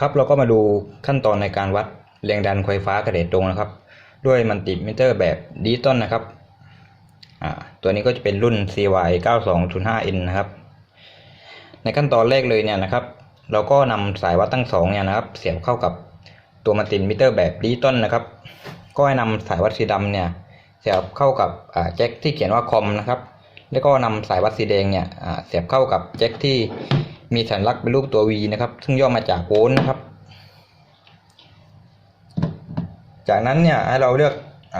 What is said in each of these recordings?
ครับเราก็มาดูขั้นตอนในการวัดแรงดันไฟฟ้ากระเด็ดตรงนะครับ ด้วยมันติมิเตอร์แบบดิจิตอลนะครับตัวนี้ก็จะเป็นรุ่น CY 9205N นะครับ ในขั้นตอนแรกเลยเนี่ยนะครับ เราก็นำสายวัดตั้งสองเนี่ยนะครับ เสียบเข้ากับตัวมันติมิเตอร์แบบดิจิตอลนะครับ ก็ให้นำสายวัดสีดำเนี่ยเสียบเข้ากับแจ็คที่เขียนว่าคอมนะครับ แล้วก็นำสายวัดสีแดงเนี่ยเสียบเข้ากับแจ็คที่ มีสัญลักษณ์เป็นรูปตัว V นะครับ ซึ่งย่อมาจากโวลต์นะครับ จากนั้นเนี่ยให้เราเลือกอ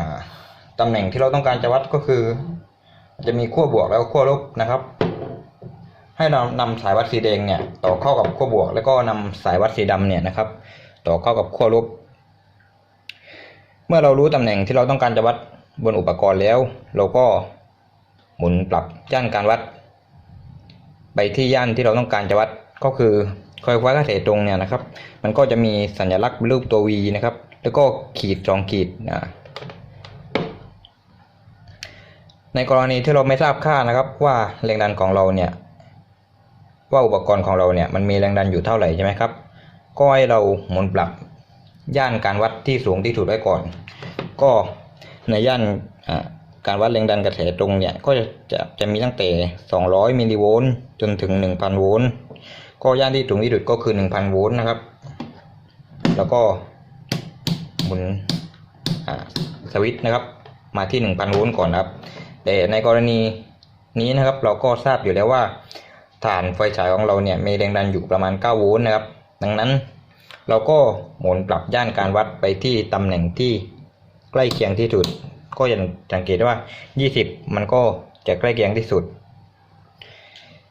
ตำแหน่งที่เราต้องการจะวัดก็คือ จะมีขั้วบวกแล้วขั้วลบนะครับ ให้เรานำสายวัดสีแดงเนี่ยต่อเข้ากับขั้วบวก แล้วก็นำสายวัดสีดำเนี่ยนะครับ ต่อเข้ากับขั้วลบ เมื่อเรารู้ตำแหน่งที่เราต้องการจะวัดบนอุปกรณ์แล้ว เราก็หมุนปรับย่านการวัด ไปที่ย่านที่เราต้องการจะวัดก็คือคอยคว้ากระแสตรงเนี่ยนะครับ มันก็จะมีสัญลักษณ์เป็นรูปตัว V นะครับ แล้วก็ขีดสองขีดนะในกรณีที่เราไม่ทราบค่านะครับ ว่าแรงดันของเราเนี่ย ว่าอุปกรณ์ของเราเนี่ยมันมีแรงดันอยู่เท่าไหร่ใช่ไหมครับ ก็ให้เราหมุนปรับย่านการวัดที่สูงที่สุดไว้ก่อน ก็ในย่านอ่า การวัดแรงดันกระแสตรงเนี่ยก็จะจะจะมีตั้งแต่ 200 มิลลิโวลต์จนถึง 1,000 โวลต์ก็ย่านที่สูงที่สุดก็คือ 1,000 โวลต์นะครับ แล้วก็หมุนสวิตช์นะครับ มาที่ 1,000 โวลต์ก่อนนะครับ แต่ในกรณีนี้นะครับ เราก็ทราบอยู่แล้วว่าฐานไฟฉายของเราเนี่ยมีแรงดันอยู่ประมาณ 9 โวลต์นะครับ ดังนั้นเราก็หมุนปรับย่านการวัดไปที่ตำแหน่งที่ใกล้เคียงที่สุด ก็จะสังเกตว่า 20 มันก็จะใกล้เคียงที่สุด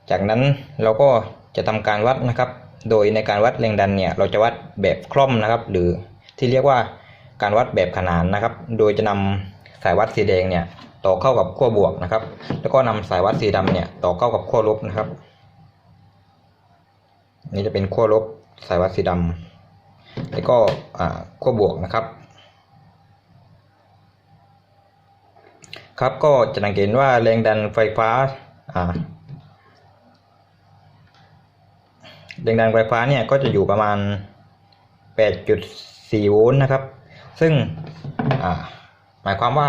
จากนั้นเราก็จะทำการวัดนะครับ โดยในการวัดแรงดันเนี่ยเราจะวัดแบบคล่อมนะครับ หรือที่เรียกว่าการวัดแบบขนานนะครับ โดยจะนำสายวัดสีแดงเนี่ยต่อเข้ากับขั้วบวกนะครับ แล้วก็นำสายวัดสีดำเนี่ยต่อเข้ากับขั้วลบนะครับ นี่จะเป็นขั้วลบสายวัดสีดำแล้วก็ขั้วบวกนะครับ ครับก็จะสังเกตว่าแรงดันไฟฟ้าอ่าแรงดันไฟฟ้าเนี่ยก็จะอยู่ประมาณ 8.4 โวลต์นะครับ ซึ่งอ่าหมายความว่า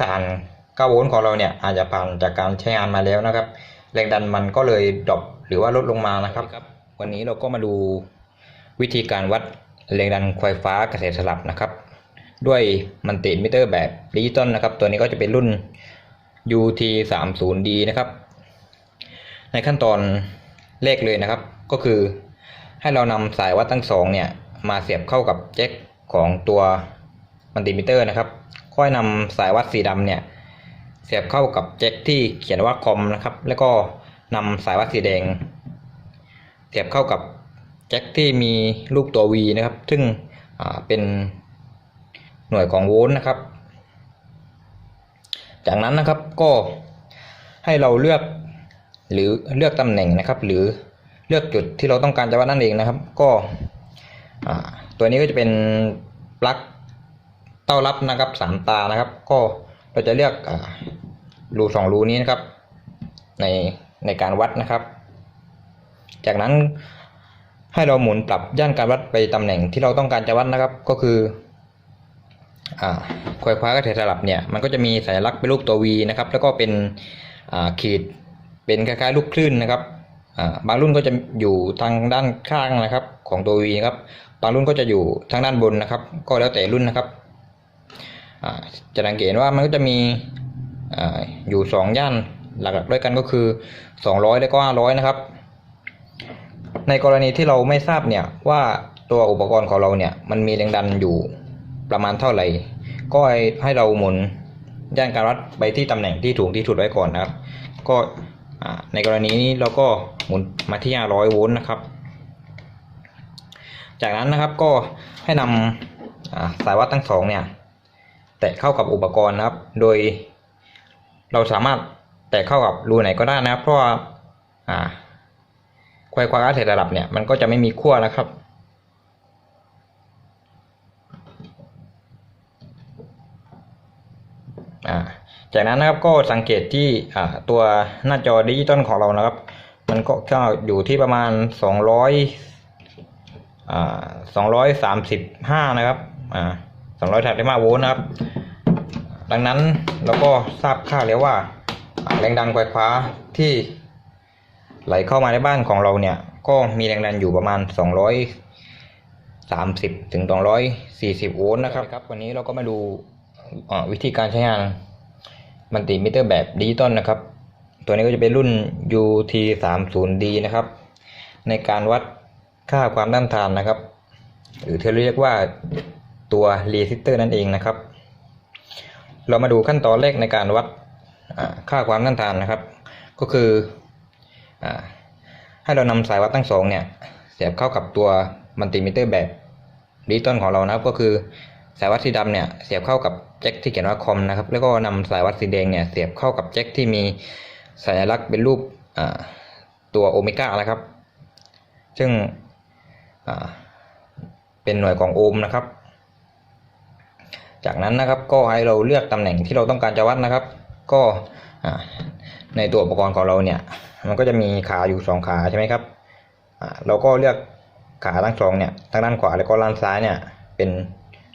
ฐาน9โวลต์ของเราเนี่ยอาจจะผ่านจากการใช้งานมาแล้วนะครับ แรงดันมันก็เลยดรอปหรือว่าลดลงมานะครับ วันนี้เราก็มาดูวิธีการวัดแรงดันไฟฟ้ากระแสสลับนะครับ ด้วยมันติมิเตอร์แบบดิจิตอลนะครับ ตัวนี้ก็จะเป็นรุ่น UT 3 0 D นะครับ ในขั้นตอนแรกเลยนะครับ ก็คือให้เรานำสายวัดทั้งสองเนี่ย มาเสียบเข้ากับแจ็คของตัวมันติมิเตอร์นะครับ ค่อยนำสายวัดสีดำเนี่ย เสียบเข้ากับแจ็คที่เขียนว่าคอมนะครับ แล้วก็นำสายวัดสีแดง เสียบเข้ากับแจ็คที่มีรูปตัว V นะครับ ซึ่งเป็น หน่วยของโวลต์นะครับ จากนั้นนะครับก็ให้เราเลือกหรือเลือกตำแหน่งนะครับ หรือเลือกจุดที่เราต้องการจะวัดนั่นเองนะครับ ก็ตัวนี้ก็จะเป็นปลั๊กเต้ารับนะครับสามตานะครับ ก็เราจะเลือกอรูสองรูนี้นะครับ ในในการวัดนะครับ จากนั้นให้เราหมุนปรับย่านการวัดไปตำแหน่งที่เราต้องการจะวัดนะครับ ก็คือ ควายคว้ากระแสสลับเนี่ยมันก็จะมีสัญลักษณ์เป็นรูปตัว V นะครับแล้วก็เป็นขีดเป็นคล้ายๆลูกคลื่นนะครับบางรุ่นก็จะอยู่ทางด้านข้างนะครับของตัว V นะครับบางรุ่นก็จะอยู่ทางด้านบนนะครับ ก็แล้วแต่รุ่นนะครับจะสังเกตว่ามันก็จะมีอ่าอยู่สองย่านหลักๆด้วยกันก็คือ 200 แล้วก็ 500 นะครับ ในกรณีที่เราไม่ทราบเนี่ยว่าตัวอุปกรณ์ของเราเนี่ยมันมีแรงดันอยู่ ประมาณเท่าไหร่ ก็ให้ให้เราหมุนย่านการวัดไปที่ตำแหน่งที่ถูกที่สุดไว้ก่อนนะครับ ก็ในกรณีนี้เราก็หมุนมาที่ 500 โวลต์นะครับ จากนั้นนะครับก็ให้นำสายวัดทั้งสองเนี่ยแตะเข้ากับอุปกรณ์นะครับ โดยเราสามารถแตะเข้ากับรูไหนก็ได้นะครับ เพราะว่าควายควายอาเสร็จระดับเนี่ยมันก็จะไม่มีขั้วนะครับ อ่า จากนั้นนะครับก็สังเกตที่ตัวหน้าจอดิจิตอลของเรานะครับ มันก็อยู่ที่ประมาณสองร้อยอ่าสองร้อยสามสิบห้านะครับอ่าสองร้อยสามาโวลต์นะครับ ดังนั้นเราก็ทราบค่าแล้วว่าแรงดันไฟฟ้าที่ไหลเข้ามาในบ้านของเราเนี่ย ก็มีแรงดันอยู่ประมาณ 230 ถึง 240 โวลต์นะครับ วันนี้เราก็มาดู วิธีการใช้งานมัลติมิเตอร์แบบดิจิตอลนะครับ ตัวนี้ก็จะเป็นรุ่น UT 3 0 D นะครับ ในการวัดค่าความต้านทานนะครับ หรือที่เรียกว่าตัวรีซิสเตอร์นั่นเองนะครับ เรามาดูขั้นตอนแรกในการวัดค่าความต้านทานนะครับ ก็คืออให้เรานำสายวัดทั้งสองเนี่ยเสียบเข้ากับตัวมัลติมิเตอร์แบบดิจิตอลของเรานะครับ ก็คือสายวัดสีดำเนี่ยเสียบเข้ากับ แจ็คที่เขียนว่าคอมนะครับ แล้วก็นำสายวัดสีแดงเนี่ยเสียบเข้ากับแจ็คที่มีสัญลักษณ์เป็นรูปตัวโอเมก้านะครับ ซึ่งเป็นหน่วยของโอห์มนะครับ จากนั้นนะครับก็ให้เราเลือกตำแหน่งที่เราต้องการจะวัดนะครับ ก็ในตัวอุปกรณ์ของเราเนี่ย มันก็จะมีขาอยู่สองขาใช่ไหมครับเราก็เลือกขาทั้งสองเนี่ยทางด้านขวาแล้วก็ด้านซ้ายเนี่ยเป็น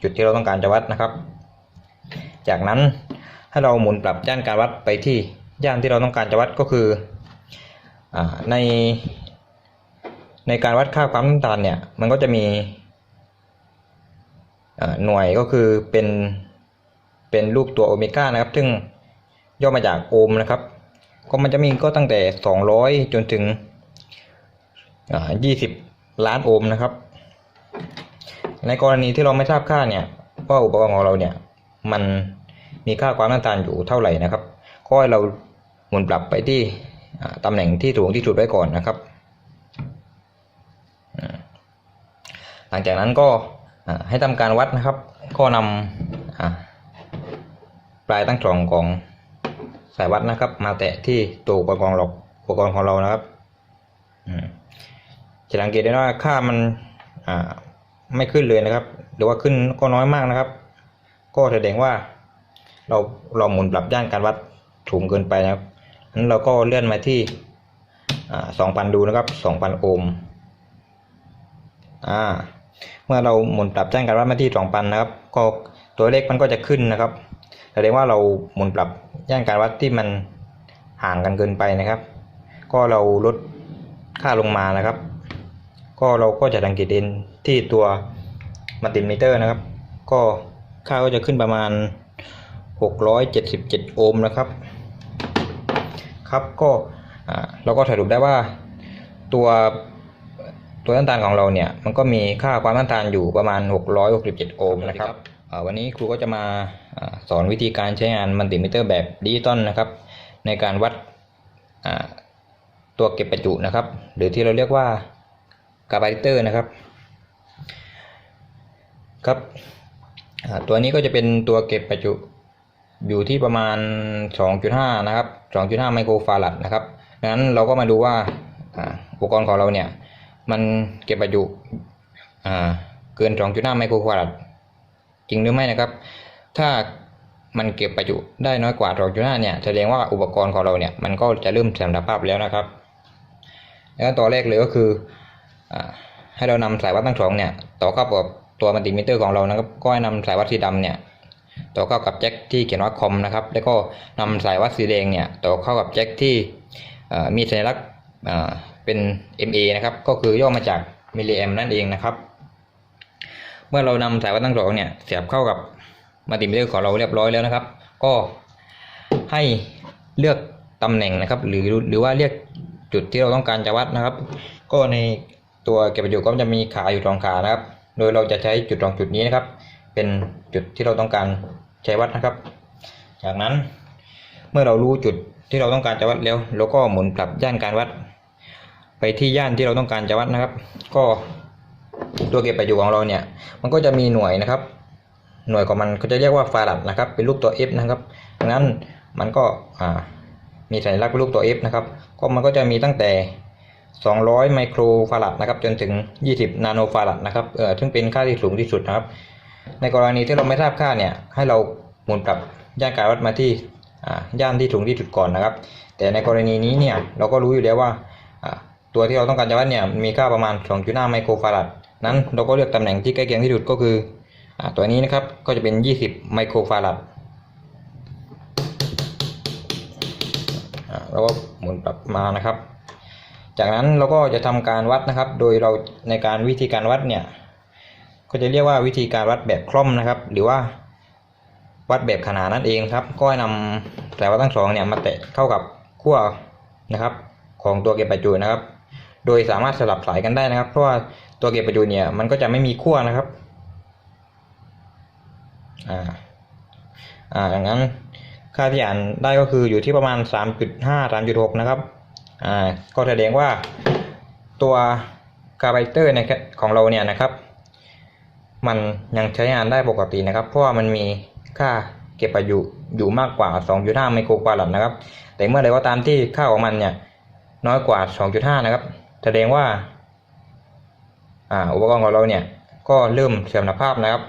จุดที่เราต้องการจะวัดนะครับ จากนั้นให้เราหมุนปรับย่านการวัดไปที่ย่านที่เราต้องการจะวัดก็คืออในในการวัดค่าความต้านทานเนี่ยมันก็จะมีหน่วยก็คือเป็นเป็นรูปตัวโอเมก้านะครับ ซึ่งย่อมาจากโอห์มนะครับ ก็มันจะมีก็ตั้งแต่ 200 จนถึงอ่า20 ล้านโอห์มนะครับ ในกรณีที่เราไม่ทราบค่าเนี่ยว่าอุปกรณ์ของเราเนี่ยมัน มีค่าความต้านทานอยู่เท่าไหร่นะครับก็ให้เราหมุนปรับไปที่ตำแหน่งที่สูงที่สุดไว้ก่อนนะครับหลังจากนั้นก็ให้ทำการวัดนะครับ ก็นำอ่าปลายตั้งกล่องของสายวัดนะครับ มาแตะที่ตัวอุปกรณ์เราอุปกรณ์ของเรานะครับจะสังเกตได้ว่าค่ามันไม่ขึ้นเลยนะครับ หรือว่าขึ้นก็น้อยมากนะครับ ก็แสดงว่า เราเราหมุนปรับย่านการวัดสูงเกินไปนะครับนั้นเราก็เลื่อนมาที่สองพันดูนะครับสองพันโอห์มอ่าเมื่อเราหมุนปรับแจ้งการวัดมาที่สองพันนะครับ ก็ตัวเลขมันก็จะขึ้นนะครับแสดงว่าเราหมุนปรับย่านการวัดที่มันห่างกันเกินไปนะครับ ก็เราลดค่าลงมานะครับ ก็เราก็จะสังเกตเห็นที่ตัวมัลติมิเตอร์นะครับ ก็ค่าก็จะขึ้นประมาณ 677 โอห์มนะครับ ครับก็อ่าเราก็สรุปได้ว่าตัวตัวต้านทานของเราเนี่ยมันก็มีค่าความต้านทานอยู่ประมาณ 667 โอห์มนะครับอ่าวันนี้ครูก็จะมาอาสอนวิธีการใช้งานมัลติมิเตอร์แบบดิจิตอลนะครับ ในการวัดอ่าตัวเก็บประจุนะครับ หรือที่เราเรียกว่ากาบาลิเตอร์นะครับครับอ่าตัวนี้ก็จะเป็นตัวเก็บประจุ อยู่ที่ประมาณ 2.5 นะครับ 2.5 ไมโครฟารัดนะครับดังนั้นเราก็มาดูว่าอุปกรณ์ของเราเนี่ยมันเก็บประจุเกิน 2.5 ไมโครฟารัดจริงหรือไม่นะครับ ถ้ามันเก็บประจุได้น้อยกว่า 2.5 เนี่ยแสดงว่าอุปกรณ์ของเราเนี่ยมันก็จะเริ่มเสื่อมสภาพแล้วนะครับแล้วตัวแรกเลยก็คืออให้เรานำสายวัดทั้งสองเนี่ยต่อเข้ากับตัวมัลติมิเตอร์ของเรานะครับก็ให้นำสายวัดสีดำเนี่ย ต่อเข้ากับแจ็คที่เขียนว่าคอมนะครับแล้วก็นำสายวัดสีแดงเนี่ยต่อเข้ากับแจ็คที่มีสัญลักษณ์เป็น MA นะครับก็คือย่อมาจากมิลลิแอมนั่นเองนะครับ เมื่อเรานำสายวัดทั้งสองเนี่ยเสียบเข้ากับมัลติมิเตอร์ของเราเรียบร้อยแล้วนะครับ ก็ให้เลือกตำแหน่งนะครับ หรือหรือว่าเรียกจุดที่เราต้องการจะวัดนะครับ ก็ในตัวเก็บประจุก็จะมีขาอยู่สองขานะครับ โดยเราจะใช้จุดสองจุดนี้นะครับ เป็นจุดที่เราต้องการใช้วัดนะครับ จากนั้นเมื่อเรารู้จุดที่เราต้องการจะวัดแล้วเราก็หมุนปรับย่านการวัด ไปที่ย่านที่เราต้องการจะวัดนะครับ ก็ตัวเก็บประจุของเราเนี่ย มันก็จะมีหน่วยนะครับ หน่วยของมันก็จะเรียกว่าฟารัดนะครับ เป็นรูปตัว F นะครับดังนั้นมันก็มีสัญลักษณ์เป็นรูปตัว F นะครับ ก็มันก็จะมีตั้งแต่ 200 ไมโครฟารัดนะครับ จนถึง 20 นาโนฟารัดนะครับเออซึ่งเป็นค่าที่สูงที่สุดนะครับ ในกรณีที่เราไม่ทราบค่าเนี่ยให้เราหมุนปรับย่านการวัดมาที่ย่านที่สูงที่สุดก่อนนะครับ แต่ในกรณีนี้เนี่ยเราก็รู้อยู่แล้วว่าตัวที่เราต้องการจะวัดเนี่ยมีค่าประมาณ 2.5 ไมโครฟารัดนั้นเราก็เลือกตำแหน่งที่ใกล้เคียงที่สุดก็คืออตัวนี้นะครับก็จะเป็น 20 ไมโครฟาราดอ่าก็หมุนกลับมานะครับ จากนั้นเราก็จะทำการวัดนะครับ โดยเราในการวิธีการวัดเนี่ย ก็จะเรียกว่าวิธีการวัดแบบคล่อมนะครับ หรือว่าวัดแบบขนานนั่นเองครับ ก็ให้นำสายวัดทั้งสองเนี่ยมาแตะเข้ากับขั้วนะครับ ของตัวเก็บประจุนะครับ โดยสามารถสลับสายกันได้นะครับ เพราะว่าตัวเก็บประจุเนี่ยมันก็จะไม่มีขั้วนะครับอ่าอ่าอย่างนั้นค่าที่อ่านได้ก็คืออยู่ที่ประมาณ 3.5 3.6 นะครับ อ่า ก็แสดงว่าตัวคาร์ไบเตอร์นของเราเนี่ยนะครับ มันยังใช้งานได้ปกตินะครับ เพราะว่ามันมีค่าเก็บประจุอยู่มากกว่า 2.5 ไมโครฟาราดนะครับ แต่เมื่อใดก็ตามที่ค่าของมันเนี่ยน้อยกว่า 2.5 นะครับ แสดงว่าอ่าอุปกรณ์ของเราเนี่ยก็เริ่มเสื่อมสภาพนะครับ